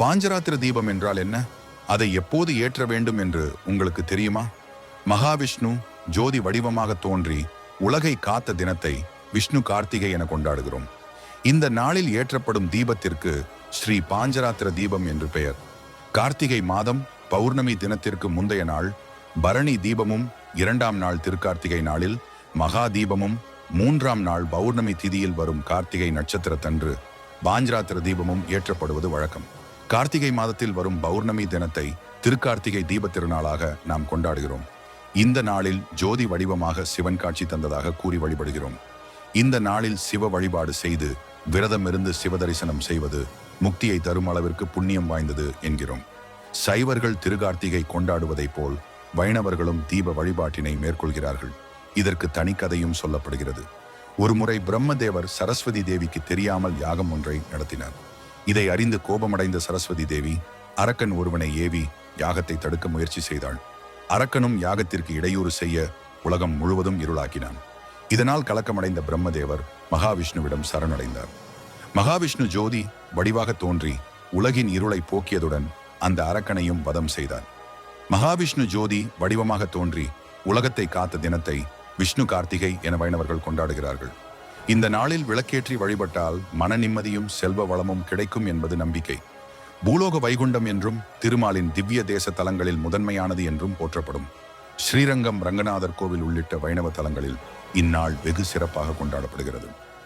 பாஞ்சராத்திர தீபம் என்றால் என்ன? அதை எப்போது ஏற்ற வேண்டும் என்று உங்களுக்கு தெரியுமா? மகாவிஷ்ணு ஜோதி வடிவமாக தோன்றி உலகை காத்த தினத்தை விஷ்ணு கார்த்திகை என கொண்டாடுகிறோம். இந்த நாளில் ஏற்றப்படும் தீபத்திற்கு ஸ்ரீ பாஞ்சராத்திர தீபம் என்று பெயர். கார்த்திகை மாதம் பௌர்ணமி தினத்திற்கு முந்தைய நாள் பரணி தீபமும் இரண்டாம் நாள் திருக்கார்த்திகை நாளில் மகா தீபமும் மூன்றாம் நாள் பௌர்ணமி திதியில் வரும் கார்த்திகை நட்சத்திரத்தன்று பாஞ்சராத்திர தீபமும் ஏற்றப்படுவது வழக்கம். கார்த்திகை மாதத்தில் வரும் பௌர்ணமி தினத்தை திருக்கார்த்திகை தீப திருநாளாக நாம் கொண்டாடுகிறோம். இந்த நாளில் ஜோதி வடிவமாக சிவன் காட்சி தந்ததாக கூறி வழிபடுகிறோம். இந்த நாளில் சிவ வழிபாடு செய்து விரதமிருந்து சிவதரிசனம் செய்வது முக்தியை தரும் அளவிற்கு புண்ணியம் வாய்ந்தது என்கிறோம். சைவர்கள் திருகார்த்திகை கொண்டாடுவதைப் போல் வைணவர்களும் தீப வழிபாட்டினை மேற்கொள்கிறார்கள். இதற்கு தனிக்கதையும் சொல்லப்படுகிறது. ஒருமுறை பிரம்மதேவர் சரஸ்வதி தேவிக்கு தெரியாமல் யாகம் ஒன்றை நடத்தினார். இதை அறிந்து கோபமடைந்த சரஸ்வதி தேவி அரக்கன் ஒருவனை ஏவி யாகத்தை தடுக்க முயற்சி செய்தாள். அரக்கனும் யாகத்திற்கு இடையூறு செய்ய உலகம் முழுவதும் இருளாக்கினான். இதனால் கலக்கமடைந்த பிரம்மதேவர் மகாவிஷ்ணுவிடம் சரணடைந்தார். மகாவிஷ்ணு ஜோதி வடிவாக தோன்றி உலகின் இருளை போக்கியதுடன் அந்த அரக்கனையும் வதம் செய்தார். மகாவிஷ்ணு ஜோதி வடிவமாக தோன்றி உலகத்தை காத்த தினத்தை விஷ்ணு கார்த்திகை என வைணவர்கள் கொண்டாடுகிறார்கள். இந்த நாளில் விளக்கேற்றி வழிபட்டால் மன நிம்மதியும் செல்வ வளமும் கிடைக்கும் என்பது நம்பிக்கை. பூலோக வைகுண்டம் என்றும் திருமாலின் திவ்ய தேச தலங்களில் முதன்மையானது என்றும் போற்றப்படும். ஸ்ரீரங்கம் ரங்கநாதர் கோவில் உள்ளிட்ட வைணவ தலங்களில் இந்நாள் வெகு சிறப்பாக கொண்டாடப்படுகிறது.